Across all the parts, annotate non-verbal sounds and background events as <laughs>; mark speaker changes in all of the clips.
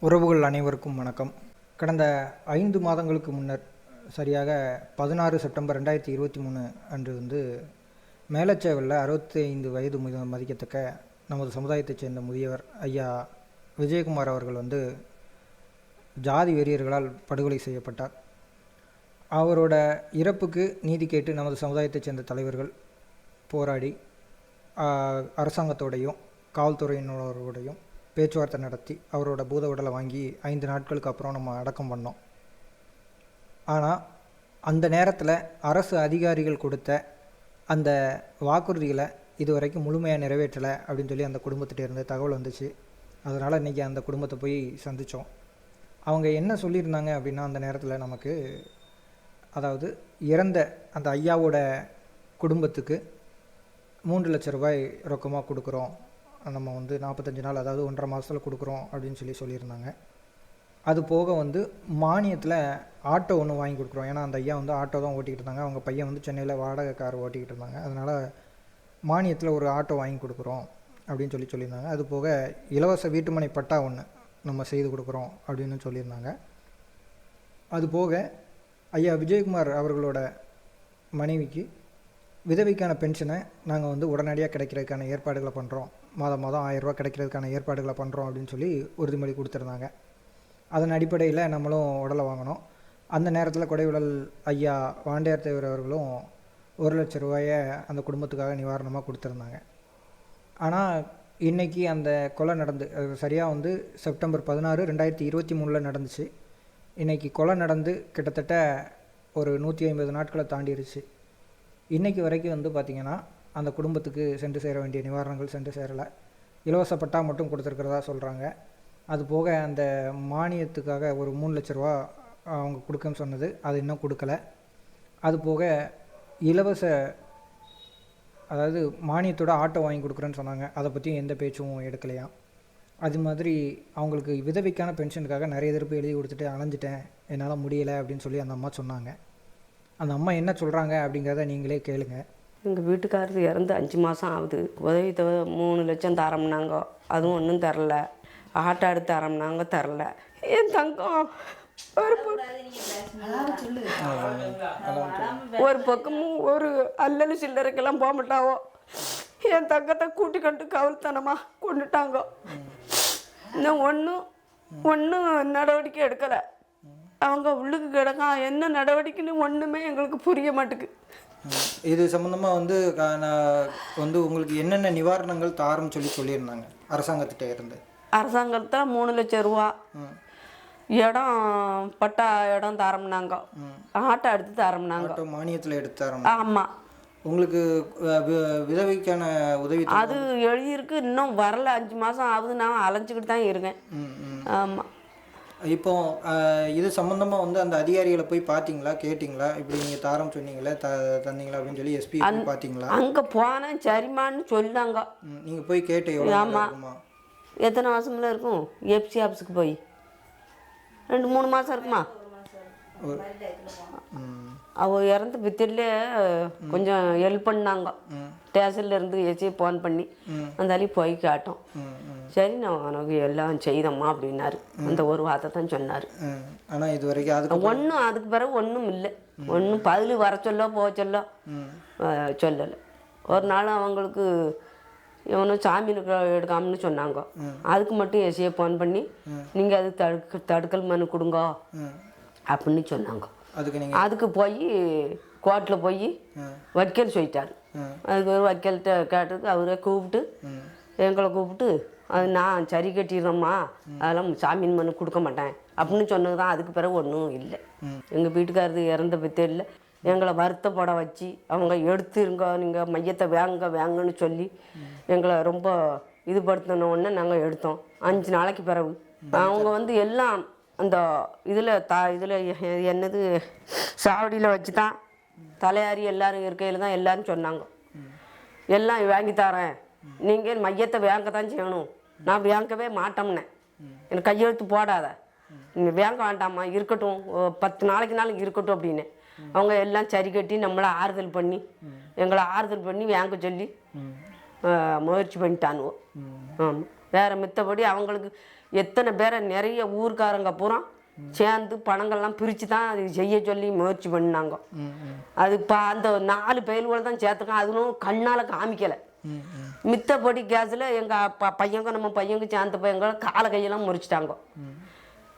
Speaker 1: உறவுகள் அனைவருக்கும் வணக்கம். கடந்த ஐந்து மாதங்களுக்கு முன்னர் சரியாக பதினாறு செப்டம்பர் ரெண்டாயிரத்தி இருபத்தி மூணு அன்று வந்து மேலச்சேவலில் அறுபத்தி ஐந்து வயது மதி- மதிக்கத்தக்க நமது சமுதாயத்தைச் சேர்ந்த முதியவர் ஐயா விஜயகுமார் அவர்கள் வந்து ஜாதி வெறியர்களால் படுகொலை செய்யப்பட்டார். அவரோட இறப்புக்கு நீதி கேட்டு நமது சமுதாயத்தைச் சேர்ந்த தலைவர்கள் போராடி அரசாங்கத்தோடையும் காவல்துறையினரோடையும் பேச்சுவார்த்தை நடத்தி அவரோட பூத உடலை வாங்கி ஐந்து நாட்களுக்கு அப்புறம் நம்ம அடக்கம் பண்ணோம். ஆனால் அந்த நேரத்தில் அரசு அதிகாரிகள் கொடுத்த அந்த வாக்குறுதிகளை இதுவரைக்கும் முழுமையாக நிறைவேற்றலை அப்படின்னு சொல்லி அந்த குடும்பத்திட்ட இருந்து தகவல் வந்துச்சு. அதனால் இன்றைக்கி அந்த குடும்பத்தை போய் சந்தித்தோம் அவங்க என்ன சொல்லியிருந்தாங்க அப்படின்னா அந்த நேரத்தில் நமக்கு அதாவது இறந்த அந்த ஐயாவோட குடும்பத்துக்கு மூன்று லட்ச ரூபாய் ரொக்கமாக கொடுக்குறோம். நம்ம வந்து நாற்பத்தஞ்சு நாள் அதாவது ஒன்றரை மாதத்தில் கொடுக்குறோம் அப்படின்னு சொல்லி சொல்லியிருந்தாங்க. அது போக வந்து மானியத்தில் ஆட்டோ ஒன்று வாங்கி கொடுக்குறோம். ஏன்னா அந்த ஐயா வந்து ஆட்டோ தான் ஓட்டிக்கிட்டு இருந்தாங்க. அவங்க பையன் வந்து சென்னையில் வாடகை கார் ஓட்டிக்கிட்டு இருந்தாங்க. அதனால் மானியத்தில் ஒரு ஆட்டோ வாங்கி கொடுக்குறோம் அப்படின்னு சொல்லி சொல்லியிருந்தாங்க. அது போக இலவச வீட்டுமனை பட்டா ஒன்று நம்ம செய்து கொடுக்குறோம் அப்படின்னு சொல்லியிருந்தாங்க. அது போக ஐயா விஜயகுமார் அவர்களோட மனைவிக்கு விதவைக்கான பென்ஷனை நாங்கள் வந்து உடனடியாக கிடைக்கிறதுக்கான ஏற்பாடுகளை பண்ணுறோம் மாதம் மாதம் ஆயிரரூவா கிடைக்கிறதுக்கான ஏற்பாடுகளை பண்ணுறோம் அப்படின்னு சொல்லி உறுதிமொழி கொடுத்துருந்தாங்க. அதன் அடிப்படையில் நம்மளும் உடலை வாங்கினோம் அந்த நேரத்தில் கொடைவிடல் ஐயா வாண்டியார் தேவர் அவர்களும் ஒரு லட்ச ரூபாயை அந்த குடும்பத்துக்காக நிவாரணமாக கொடுத்துருந்தாங்க. ஆனால் இன்னைக்கு அந்த கொலை நடந்து அது சரியாக வந்து செப்டம்பர் பதினாறு ரெண்டாயிரத்தி இருபத்தி மூணில் நடந்துச்சு. இன்றைக்கி கொலை நடந்து கிட்டத்தட்ட ஒரு நூற்றி ஐம்பது நாட்களை தாண்டிருச்சு. இன்றைக்கி வரைக்கும் வந்து பார்த்திங்கன்னா அந்த குடும்பத்துக்கு சென்று சேர வேண்டிய நிவாரணங்கள் சென்று சேரலை. இலவச பட்டா மட்டும் கொடுத்துருக்கிறதா சொல்கிறாங்க அது போக அந்த மானியத்துக்காக ஒரு மூணு லட்ச ரூபா அவங்க கொடுக்கன்னு சொன்னது. அது இன்னும் கொடுக்கல. அது போக இலவச அதாவது மானியத்தோட ஆட்டோ வாங்கி கொடுக்குறேன்னு சொன்னாங்க. அதை பற்றியும் எந்த பேச்சும் எடுக்கலையாம் அது மாதிரி அவங்களுக்கு விதவிக்கான பென்ஷனுக்காக நிறைய திருப்பி எழுதி கொடுத்துட்டு அலைஞ்சிட்டேன். என்னால் முடியலை அப்படின்னு சொல்லி அந்த அம்மா சொன்னாங்க. அந்த அம்மா என்ன சொல்கிறாங்க அப்படிங்கிறத நீங்களே கேளுங்க.
Speaker 2: எங்கள் வீட்டுக்காரர் இறந்து அஞ்சு மாதம் ஆகுது. உதவி தொகை மூணு லட்சம் தரம்னாங்க. அதுவும் ஒன்றும் தரல. ஆட்டாடு எடுத்து தரல. என் தங்கம். ஒரு ஒரு பக்கமும் ஒரு அல்லலு சில்லறைக்கெல்லாம் போக மாட்டாவோ. என் தங்கத்தை கூட்டி கண்டு கவல்தனமா கொண்டுட்டாங்க. இன்னும் ஒன்றும் ஒன்றும் நடவடிக்கை எடுக்கலை. அவங்க உள்ளுக்கு கிடக்கான் என்ன நடவடிக்கைன்னு ஒன்றுமே எங்களுக்கு புரிய மாட்டேங்குது
Speaker 1: இது சம்மந்தமாக வந்து நான் வந்து உங்களுக்கு என்னென்ன நிவாரணங்கள் தாருன்னு சொல்லி சொல்லியிருந்தாங்க அரசாங்கத்திட்ட இருந்து?
Speaker 2: அரசாங்கத்தில் மூணு லட்சம் ரூபா. இடம் பட்டா இடம் தரோம்னாங்க. ஆட்டோ எடுத்து தரோம்னாங்க.
Speaker 1: மானியத்தில் எடுத்து தரோம்
Speaker 2: ஆமாம்
Speaker 1: உங்களுக்கு விதவைக்கான உதவி
Speaker 2: அது எழுதியிருக்கு இன்னும் வரல அஞ்சு மாதம் ஆகுது நான் அலைஞ்சிக்கிட்டு தான் இருக்கேன். ஆமாம்
Speaker 1: இப்போ இது சம்மந்தமாக வந்து அந்த அதிகாரிகளை போய் பார்த்தீங்களா கேட்டிங்களா? இப்படி நீங்கள் தாரம் சொன்னீங்களே த தந்தீங்களா அப்படின்னு சொல்லி எஸ்பி பார்த்தீங்களா
Speaker 2: அங்கே போனேன் சரிம்மான்னு சொன்னாங்க.
Speaker 1: நீங்கள் போய் கேட்டு எவ்வளோ
Speaker 2: எத்தனை மாதம்ல இருக்கும்? எஃப்சி ஆஃபீஸுக்கு போய். ரெண்டு மூணு மாதம் இருக்குமா? அவ இறந்து பித்திலே கொஞ்சம் ஹெல்ப் பண்ணாங்க. ஸ்டேஷன்ல இருந்து ஏசி ஃபோன் பண்ணி அந்த அள்ளி போய் கேட்டோம். சரி நான் உனக்கு எல்லாம் செய்தம்மா அப்படின்னாரு. அந்த ஒரு வார்த்தை தான் சொன்னார்.
Speaker 1: ஆனால் இது வரைக்கும் அதுக்கு
Speaker 2: ஒன்றும் அதுக்கு பிறகு ஒன்றும் இல்லை. ஒன்றும் பதில் வர சொல்ல போக சொல்ல சொல்லலை. ஒரு நாள் அவங்களுக்கு இவனும் சாமி எடுக்க- எடுக்காமன்னு சொன்னாங்க. அதுக்கு மட்டும் எஸ்ஐயை ஃபோன் பண்ணி நீங்கள் அது தடுக்க தடுக்கல் மனு கொடுங்க. அப்படின்னு சொன்னாங்க.
Speaker 1: அதுக்கு
Speaker 2: போய் கோர்ட்டில் போய் வக்கீல் சொல்லிட்டாரு. அதுக்கு ஒரு வக்கீல்கிட்ட கேட்டதுக்கு அவரே கூப்பிட்டு எங்களை கூப்பிட்டு அது நான் சரி கட்டிடுறேம்மா அதெல்லாம் சாமியின் மனு கொடுக்க மாட்டேன். அப்படின்னு சொன்னது தான் அதுக்கு பிறகு ஒன்றும் இல்லை. எங்கள் வீட்டுக்காரது இறந்த பற்றி இல்லை. எங்களை வருத்தப்பட வச்சு அவங்க எடுத்துருங்க நீங்கள் மையத்தை வேங்க வேங்கன்னு சொல்லி எங்களை ரொம்ப இதுபடுத்தின நாங்கள் எடுத்தோம். அஞ்சு நாளைக்கு பிறகு. அவங்க வந்து எல்லாம் அந்த இதில் த இதில் என்னது சாவடியில் வச்சு தான் தலையாரி எல்லாரும் இருக்கையில் தான் எல்லாரும் சொன்னாங்க. எல்லாம் வாங்கி தரேன். நீங்கள் மையத்தை வாங்க தான் செய்யணும். நான் வாங்கவே மாட்டோம்னேன் எனக்கு கையெழுத்து போடாத. நீ வாங்க வேண்டாம்மா இருக்கட்டும். பத்து நாளைக்குனாலும் இருக்கட்டும் அப்படின்னு. அவங்க எல்லாம் சரி கட்டி நம்மளை ஆறுதல் பண்ணி எங்களை ஆறுதல் பண்ணி வாங்க சொல்லி முயற்சி பண்ணிட்டானுவோ. ஆமாம் வேறு மித்தபடி அவங்களுக்கு எத்தனை பேரை நிறைய ஊர்க்காரங்க பூரா சேர்ந்து பணங்கள்லாம் பிரித்து தான் அது செய்ய சொல்லி முயற்சி பண்ணாங்க அது இப்போ அந்த நாலு பயல்கள் தான் சேர்த்துக்கான். அதுவும் கண்ணால் காமிக்கலை. மித்தபடி கேஸில் எங்கள் அப்பா பையங்க நம்ம பையங்க சேர்ந்த பையங்க காலை கையெல்லாம் முறிச்சிட்டாங்க.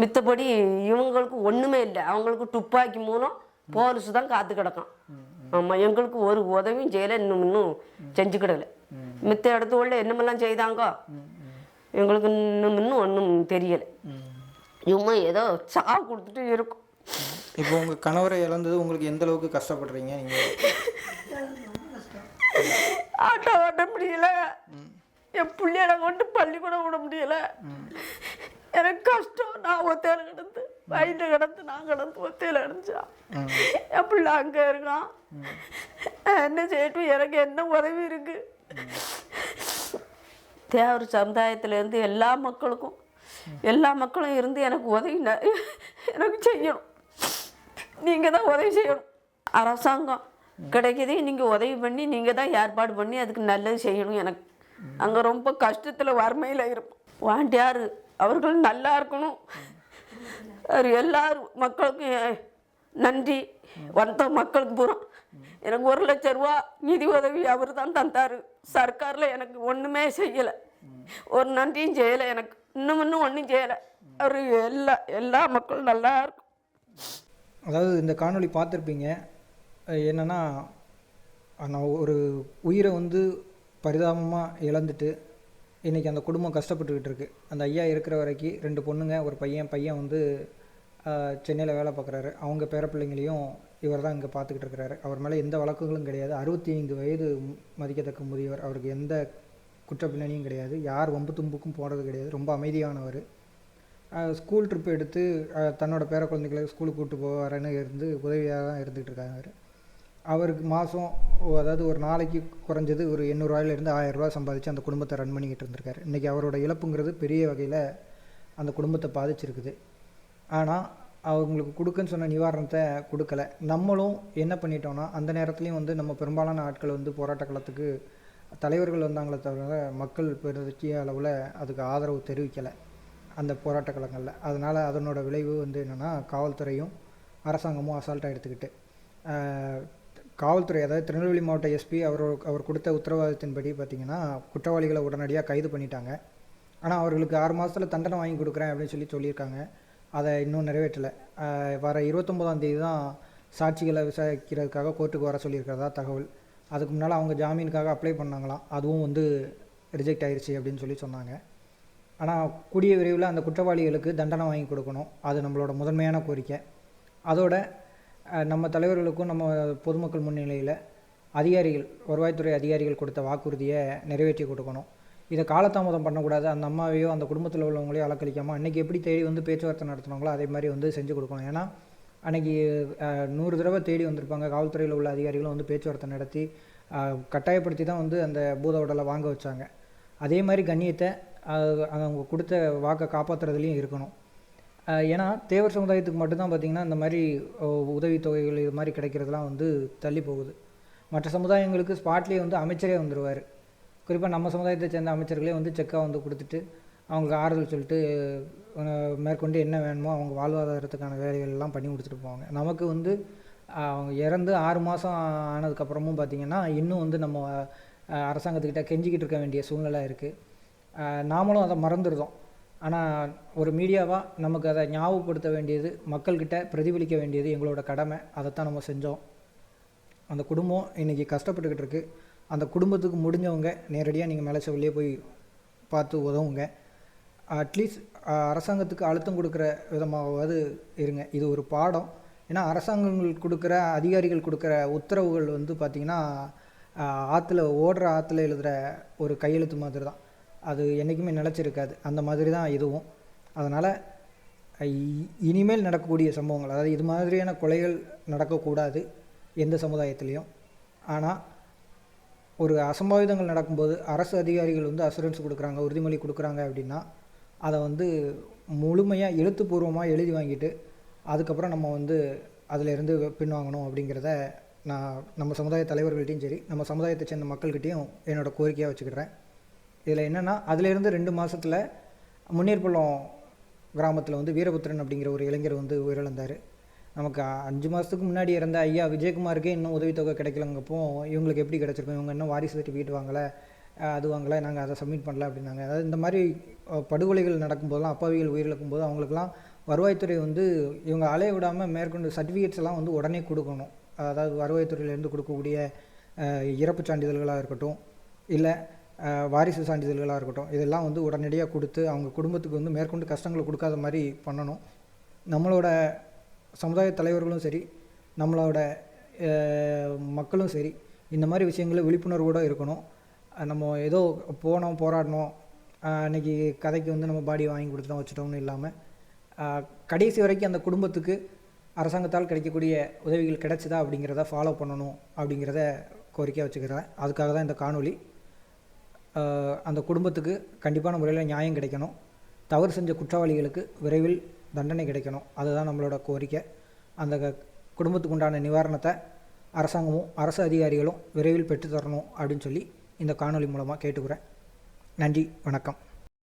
Speaker 2: மித்தபடி இவங்களுக்கு ஒன்றுமே இல்லை. அவங்களுக்கு துப்பாக்கி மூலம் போலீஸ் தான் காத்து கிடக்கும். ஆமாம் எங்களுக்கு ஒரு உதவியும் செய்யலை இன்னும் இன்னும் செஞ்சுக்கிடலை மித்த இடத்து உள்ள என்னமெல்லாம் செய்தாங்க? எங்களுக்கு இன்னும் இன்னும் ஒன்றும் தெரியலை. இவங்க ஏதோ சா கொடுத்துட்டு இருக்கும்.
Speaker 1: இப்போ உங்கள் கணவரை இழந்தது உங்களுக்கு எந்த அளவுக்கு கஷ்டப்படுறீங்க? நீங்கள் <laughs>
Speaker 2: ஆட்டோ ஓட்ட முடியல. என் பிள்ளைகளை கொண்டு பள்ளிக்கூடம் விட முடியல. எனக்கு கஷ்டம். நான் ஒத்தையில கிடந்து வயிற்று கிடந்து நான் கிடந்து ஒத்தையில கிடந்தா என் பிள்ளை அங்கே இருக்கான். என்ன செய்யட்டும்? எனக்கு என்ன உதவி இருக்கு? தேவர் சமுதாயத்திலேருந்து எல்லா மக்களுக்கும் எல்லா மக்களும் இருந்து எனக்கு உதவி எனக்கு செய்யணும். நீங்கள் தான் உதவி செய்யணும். அரசாங்கம் கிடைக்குதே நீங்கள் உதவி பண்ணி நீங்கள் தான் ஏற்பாடு பண்ணி அதுக்கு நல்லது செய்யணும் எனக்கு. அங்கே ரொம்ப கஷ்டத்தில் வறுமையில் இருப்போம். வாண்டியார் அவர்கள் நல்லா இருக்கணும். அவர் எல்லார் மக்களுக்கும் நன்றி. வந்த மக்களுக்கு பூரா எனக்கு ஒரு லட்ச ரூபா நிதி உதவி அவர் தான் தந்தார். சர்க்காரில் எனக்கு ஒன்றுமே செய்யலை. ஒரு நன்றியும் செய்யலை எனக்கு. இன்னும் இன்னும் ஒன்றும் செய்யலை. அவர் எல்லா எல்லா மக்களும் நல்லா இருக்கும்.
Speaker 1: அதாவது இந்த காணொலி பார்த்துருப்பீங்க. என்னென்னா நான் ஒரு உயிரை வந்து பரிதாபமாக இழந்துட்டு இன்றைக்கி அந்த குடும்பம் கஷ்டப்பட்டுக்கிட்டு இருக்குது அந்த ஐயா இருக்கிற வரைக்கும் ரெண்டு பொண்ணுங்க ஒரு பையன். பையன் வந்து சென்னையில் வேலை பார்க்குறாரு. அவங்க பேர பிள்ளைங்களையும் இவர் தான் இங்கே பார்த்துக்கிட்டு இருக்கிறாரு. அவர் மேலே எந்த வழக்குகளும் கிடையாது. அறுபத்தி ஐந்து வயது மதிக்கத்தக்க முதியவர். அவருக்கு எந்த குற்ற பின்னணியும் கிடையாது. யார் வம்பு தும்புக்கும் போகிறது கிடையாது. ரொம்ப அமைதியானவர். ஸ்கூல் ட்ரிப் எடுத்து தன்னோட பேர குழந்தைகளை ஸ்கூலுக்கு கூப்பிட்டு போவாரன்னு இருந்து உதவியாக தான் இருந்துகிட்டு இருக்காங்க அவருக்கு மாதம் அதாவது ஒரு நாளைக்கு குறைஞ்சது ஒரு எண்ணூறுரூவாயிலேருந்து ஆயிரரூவா சம்பாதிச்சு அந்த குடும்பத்தை ரன் பண்ணிக்கிட்டு இருந்திருக்காரு. இன்றைக்கி அவரோட இழப்புங்கிறது பெரிய வகையில் அந்த குடும்பத்தை பாதிச்சிருக்குது. ஆனால் அவங்களுக்கு கொடுக்குன்னு சொன்ன நிவாரணத்தை கொடுக்கல. நம்மளும் என்ன பண்ணிட்டோம்னா அந்த நேரத்துலையும் வந்து நம்ம பெரும்பாலான ஆட்கள் வந்து போராட்ட காலத்துக்கு தலைவர்கள் வந்தாங்களே தவிர மக்கள் பெருக்கிய அளவில் அதுக்கு ஆதரவு தெரிவிக்கலை அந்த போராட்ட களங்களில். அதனால் அதனோட விளைவு வந்து என்னென்னா காவல்துறையும் அரசாங்கமும் அசால்ட்டாக எடுத்துக்கிட்டு காவல்துறை அதாவது திருநெல்வேலி மாவட்ட எஸ்பி அவர் அவர் கொடுத்த உத்தரவாதத்தின்படி பார்த்திங்கன்னா குற்றவாளிகளை உடனடியாக கைது பண்ணிட்டாங்க. ஆனால் அவர்களுக்கு ஆறு மாதத்தில் தண்டனை வாங்கி கொடுக்குறேன் அப்படின்னு சொல்லி சொல்லியிருக்காங்க. அதை இன்னும் நிறைவேற்றலை. வர இருபத்தொம்போதாம் தேதி தான் சாட்சிகளை விசாரிக்கிறதுக்காக கோர்ட்டுக்கு வர சொல்லியிருக்கிறதா தகவல். அதுக்கு முன்னால் அவங்க ஜாமீனுக்காக அப்ளை பண்ணாங்களாம். அதுவும் வந்து ரிஜெக்ட் ஆயிடுச்சு அப்படின்னு சொல்லி சொன்னாங்க. ஆனால் கூடிய விரைவில் அந்த குற்றவாளிகளுக்கு தண்டனை வாங்கி கொடுக்கணும். அது நம்மளோட முதன்மையான கோரிக்கை. அதோட நம்ம தலைவர்களுக்கும் நம்ம பொதுமக்கள் முன்னிலையில் அதிகாரிகள் வருவாய்த்துறை அதிகாரிகள் கொடுத்த வாக்குறுதியை நிறைவேற்றி கொடுக்கணும். இதை காலதாமதம் பண்ணக்கூடாது. அந்த அம்மாவையோ அந்த குடும்பத்தில் உள்ளவங்களையோ அலக்கழிக்காமல் அன்றைக்கி எப்படி தேடி வந்து பேச்சுவார்த்தை நடத்தினாங்களோ அதே மாதிரி வந்து செஞ்சு கொடுக்கணும். ஏன்னா அன்றைக்கி நூறு தடவை தேடி வந்திருப்பாங்க. காவல்துறையில் உள்ள அதிகாரிகளும் வந்து பேச்சுவார்த்தை நடத்தி கட்டாயப்படுத்தி தான் வந்து அந்த பூத உடலை வாங்க வச்சாங்க. அதே மாதிரி கண்ணியத்தை அவங்க கொடுத்த வாக்கை காப்பாற்றுறதுலேயும் இருக்கணும். ஏன்னா தேவர் சமுதாயத்துக்கு மட்டும்தான் பார்த்திங்கன்னா இந்த மாதிரி உதவித்தொகைகள் இது மாதிரி கிடைக்கிறதுலாம் வந்து தள்ளி போகுது. மற்ற சமுதாயங்களுக்கு ஸ்பாட்லேயே வந்து அமைச்சரே வந்துடுவார் குறிப்பாக நம்ம சமுதாயத்தை சேர்ந்த அமைச்சர்களே வந்து செக்காக வந்து கொடுத்துட்டு அவங்களுக்கு ஆறுதல் சொல்லிட்டு மேற்கொண்டு என்ன வேணுமோ அவங்க வாழ்வாதாரத்துக்கான வேலைகள் எல்லாம் பண்ணி கொடுத்துட்டு போவாங்க. நமக்கு வந்து அவங்க இறந்து ஆறு மாதம் ஆனதுக்கப்புறமும் பார்த்திங்கன்னா இன்னும் வந்து நம்ம அரசாங்கத்துக்கிட்ட கெஞ்சிக்கிட்டு இருக்க வேண்டிய சூழ்நிலை இருக்குது நாமளும் அதை மறந்துடுறோம். ஆனால் ஒரு மீடியாவாக நமக்கு அதை ஞாபகப்படுத்த வேண்டியது மக்கள்கிட்ட பிரதிபலிக்க வேண்டியது எங்களோட கடமை. அதைத்தான் நம்ம செஞ்சோம். அந்த குடும்பம் இன்றைக்கி கஷ்டப்பட்டுக்கிட்டு இருக்குது அந்த குடும்பத்துக்கு முடிஞ்சவங்க நேரடியாக நீங்கள் மேலே செவிலியே போய் பார்த்து உதவுங்க. அட்லீஸ்ட் அரசாங்கத்துக்கு அழுத்தம் கொடுக்குற விதமாவது இருங்க. இது ஒரு பாடம். ஏன்னா அரசாங்கங்கள் கொடுக்குற அதிகாரிகள் கொடுக்குற உத்தரவுகள் வந்து பார்த்திங்கன்னா ஆற்றுல ஓடுற ஆற்றுல எழுதுகிற ஒரு கையெழுத்து மாதிரி தான் அது என்றைக்குமே நிலச்சிருக்காது. அந்த மாதிரி தான் இதுவும். அதனால் இ- இனிமேல் நடக்கக்கூடிய சம்பவங்கள் அதாவது இது மாதிரியான கொலைகள் நடக்கக்கூடாது எந்த சமுதாயத்துலேயும். ஆனால் ஒரு அசம்பாவிதங்கள் நடக்கும்போது அரசு அதிகாரிகள் வந்து அசூரன்ஸ் கொடுக்குறாங்க உறுதிமொழி கொடுக்குறாங்க அப்படின்னா அதை வந்து முழுமையாக எழுத்துப்பூர்வமாக எழுதி வாங்கிட்டு அதுக்கப்புறம் நம்ம வந்து அதிலிருந்து பின்வாங்கணும் அப்படிங்கிறத நான் நம்ம சமுதாய தலைவர்கள்ட்டையும் சரி நம்ம சமுதாயத்தை சேர்ந்த மக்கள்கிட்டையும் என்னோடய கோரிக்கையாக வச்சுக்கிறேன். இதில் என்னென்னா அதிலேருந்து ரெண்டு மாதத்தில் முன்னேற்பள்ளம் கிராமத்தில் வந்து வீரபுத்திரன் அப்படிங்கிற ஒரு இளைஞர் வந்து உயிரிழந்தார். நமக்கு அஞ்சு மாதத்துக்கு முன்னாடி இறந்த ஐயா விஜயகுமாருக்கே இன்னும் உதவித்தொகை கிடைக்கலங்கப்போ இவங்களுக்கு எப்படி கிடச்சிருக்கும்? இவங்க இன்னும் வாரிசு சர்டிஃபிகேட் வாங்கலை அது வாங்கலை நாங்கள் அதை சப்மிட் பண்ணல அப்படின்னாங்க. அதாவது இந்த மாதிரி படுகொலைகள் நடக்கும்போதெல்லாம் அப்பாவிகள் உயிரிழக்கும் போது அவங்களுக்குலாம் வருவாய்த்துறை வந்து இவங்க அலைய விடாமல் மேற்கொண்டு சர்டிஃபிகேட்ஸ் எல்லாம் வந்து உடனே கொடுக்கணும். அதாவது வருவாய்த்துறையிலேருந்து கொடுக்கக்கூடிய இறப்பு சான்றிதழ்களாக இருக்கட்டும் இல்லை வாரிசு சான்றிதழ்களாக இருக்கட்டும் இதெல்லாம் வந்து உடனடியாக கொடுத்து அவங்க குடும்பத்துக்கு வந்து மேற்கொண்டு கஷ்டங்களை கொடுக்காத மாதிரி பண்ணணும். நம்மளோட சமுதாய தலைவர்களும் சரி நம்மளோட மக்களும் சரி இந்த மாதிரி விஷயங்களில் விழிப்புணர்வோடு இருக்கணும். நம்ம ஏதோ போனோம் போராடணும் அஹ் அன்னைக்கு கதைக்கு வந்து நம்ம பாடி வாங்கி கொடுத்துட்டோம் வச்சுட்டோம்னு இல்லாமல் கடைசி வரைக்கும் அந்த குடும்பத்துக்கு அரசாங்கத்தால் கிடைக்கக்கூடிய உதவிகள் கிடைச்சதா அப்படிங்கிறத ஃபாலோ பண்ணணும் அப்படிங்கிறத கோரிக்கையாக வச்சுக்கிறேன். அதுக்காக தான் இந்த காணொலி அந்த குடும்பத்துக்கு கண்டிப்பான முறையில் நியாயம் கிடைக்கணும். தவறு செஞ்ச குற்றவாளிகளுக்கு விரைவில் தண்டனை கிடைக்கணும். அதுதான் நம்மளோட கோரிக்கை. அந்த க- குடும்பத்துக்கு உண்டான நிவாரணத்தை அரசாங்கமும் அரசு அதிகாரிகளும் விரைவில் பெற்றுத்தரணும் அப்படின்னு சொல்லி இந்த காணொளி மூலமாக கேட்டுக்கிறேன். நன்றி வணக்கம்.